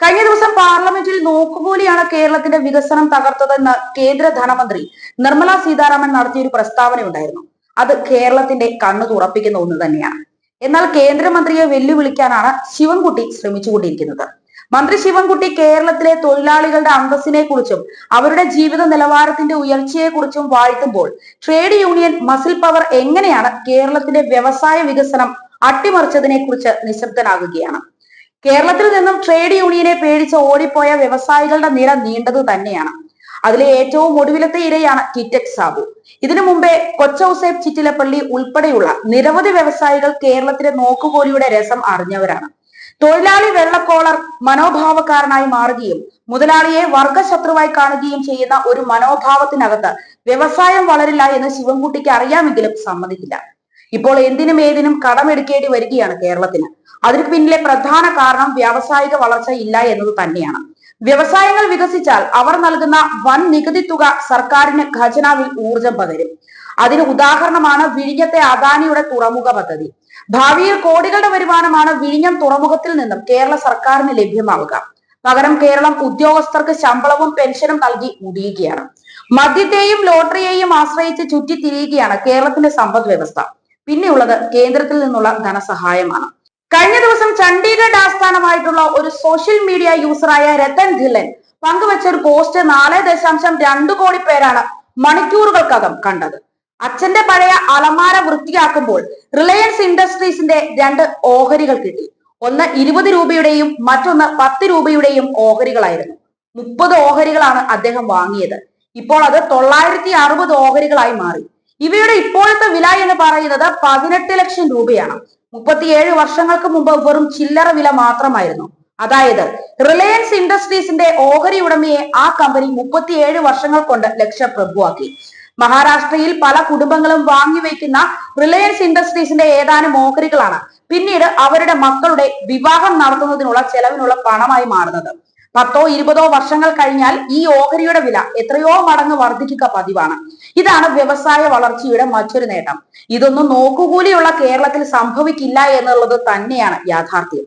കഴിഞ്ഞ ദിവസം പാർലമെന്റിൽ നോക്കുകൂലിയാണ് കേരളത്തിന്റെ വികസനം തകർത്തതെന്ന് കേന്ദ്ര ധനമന്ത്രി നിർമ്മല സീതാരാമൻ നടത്തിയ ഒരു പ്രസ്താവനയുണ്ടായിരുന്നു. അത് കേരളത്തിന്റെ കണ്ണു തുറപ്പിക്കുന്ന ഒന്ന് തന്നെയാണ്. എന്നാൽ കേന്ദ്രമന്ത്രിയെ വെല്ലുവിളിക്കാനാണ് ശിവൻകുട്ടി ശ്രമിച്ചുകൊണ്ടിരിക്കുന്നത്. മന്ത്രി ശിവൻകുട്ടി കേരളത്തിലെ തൊഴിലാളികളുടെ അന്തസ്സിനെ കുറിച്ചും അവരുടെ ജീവിത നിലവാരത്തിന്റെ ഉയർച്ചയെ കുറിച്ചും വാഴ്ത്തുമ്പോൾ ട്രേഡ് യൂണിയൻ മസിൽ പവർ എങ്ങനെയാണ് കേരളത്തിന്റെ വ്യവസായ വികസനം അട്ടിമറിച്ചതിനെ കുറിച്ച് നിശബ്ദനാകുകയാണ്? കേരളത്തിൽ നിന്നും ട്രേഡ് യൂണിയനെ പേടിച്ച് ഓടിപ്പോയ വ്യവസായികളുടെ നിര നീണ്ടത് തന്നെയാണ്. അതിലെ ഏറ്റവും ഒടുവിലത്തെ ഇരയാണ് കിറ്റക് സാബു. ഇതിനു മുമ്പേ കൊച്ചൌസേബ് ചിറ്റിലപ്പള്ളി ഉൾപ്പെടെയുള്ള നിരവധി വ്യവസായികൾ കേരളത്തിലെ നോക്കുകോലിയുടെ രസം അറിഞ്ഞവരാണ്. തൊഴിലാളി വെള്ളക്കോളർ മനോഭാവക്കാരനായി മാറുകയും മുതലാളിയെ വർഗശത്രുവായി കാണുകയും ചെയ്യുന്ന ഒരു മനോഭാവത്തിനകത്ത് വ്യവസായം വളരില്ല എന്ന് ശിവൻകുട്ടിക്ക് അറിയാമെങ്കിലും സമ്മതിക്കില്ല. ഇപ്പോൾ എന്തിനും ഏതിനും കടമെടുക്കേണ്ടി വരികയാണ് കേരളത്തിന്. അതിന് പിന്നിലെ പ്രധാന കാരണം വ്യാവസായിക വളർച്ച ഇല്ല എന്നത് തന്നെയാണ്. വ്യവസായങ്ങൾ വികസിച്ചാൽ അവർ നൽകുന്ന വൻ നികുതി തുക സർക്കാരിന് ഖജനാവിൽ ഊർജം പകരും. അതിന് ഉദാഹരണമാണ് വിഴിഞ്ഞത്തെ അദാനിയുടെ തുറമുഖ പദ്ധതി. ഭാവിയിൽ കോടികളുടെ വരുമാനമാണ് വിഴിഞ്ഞം തുറമുഖത്തിൽ നിന്നും കേരള സർക്കാരിന് ലഭ്യമാവുക. പകരം കേരളം ഉദ്യോഗസ്ഥർക്ക് ശമ്പളവും പെൻഷനും നൽകി മുടിയുകയാണ്. മദ്യത്തെയും ലോട്ടറിയെയും ആശ്രയിച്ച് ചുറ്റിത്തിരിയുകയാണ് കേരളത്തിന്റെ സമ്പദ് വ്യവസ്ഥ. പിന്നെയുള്ളത് കേന്ദ്രത്തിൽ നിന്നുള്ള ധനസഹായമാണ്. കഴിഞ്ഞ ദിവസം ചണ്ഡീഗഡ് ആസ്ഥാനമായിട്ടുള്ള ഒരു സോഷ്യൽ മീഡിയ യൂസറായ രത്തൻ ധില്ലൻ പങ്കുവച്ച ഒരു പോസ്റ്റ് നാല് ദശാംശം രണ്ടു കോടി പേരാണ് മണിക്കൂറുകൾക്കകം കണ്ടത്. അച്ഛന്റെ പഴയ അലമാര വൃത്തിയാക്കുമ്പോൾ റിലയൻസ് ഇൻഡസ്ട്രീസിന്റെ രണ്ട് ഓഹരികൾ കിട്ടി. ഒന്ന് ഇരുപത് രൂപയുടെയും മറ്റൊന്ന് പത്ത് രൂപയുടെയും ഓഹരികളായിരുന്നു. മുപ്പത് ഓഹരികളാണ് അദ്ദേഹം വാങ്ങിയത്. ഇപ്പോൾ അത് തൊള്ളായിരത്തി അറുപത് ഓഹരികളായി മാറി. ഇവയുടെ ഇപ്പോഴത്തെ വില എന്ന് പറയുന്നത് പതിനെട്ട് ലക്ഷം രൂപയാണ്. മുപ്പത്തിയേഴ് വർഷങ്ങൾക്ക് മുമ്പ് വെറും ചില്ലറ വില മാത്രമായിരുന്നു. അതായത് റിലയൻസ് ഇൻഡസ്ട്രീസിന്റെ ഓഹരി ഉടമയെ ആ കമ്പനി മുപ്പത്തിയേഴ് വർഷങ്ങൾ കൊണ്ട് ലക്ഷപ്രഭുവാക്കി മഹാരാഷ്ട്രയിൽ പല കുടുംബങ്ങളും വാങ്ങിവെക്കുന്ന റിലയൻസ് ഇൻഡസ്ട്രീസിന്റെ ഏതാനും ഓഹരികളാണ് പിന്നീട് അവരുടെ മക്കളുടെ വിവാഹം നടത്തുന്നതിനുള്ള ചെലവിനുള്ള പണമായി മാറുന്നത്. പത്തോ ഇരുപതോ വർഷങ്ങൾ കഴിഞ്ഞാൽ ഈ ഓഹരിയുടെ വില എത്രയോ മടങ്ങ് വർദ്ധിക്കുക പതിവാണ്. ഇതാണ് വ്യവസായ വളർച്ചയുടെ മറ്റൊരു നേട്ടം. ഇതൊന്നും നോക്കുകൂലിയുള്ള കേരളത്തിൽ സംഭവിക്കില്ല എന്നുള്ളത് തന്നെയാണ് യാഥാർത്ഥ്യം.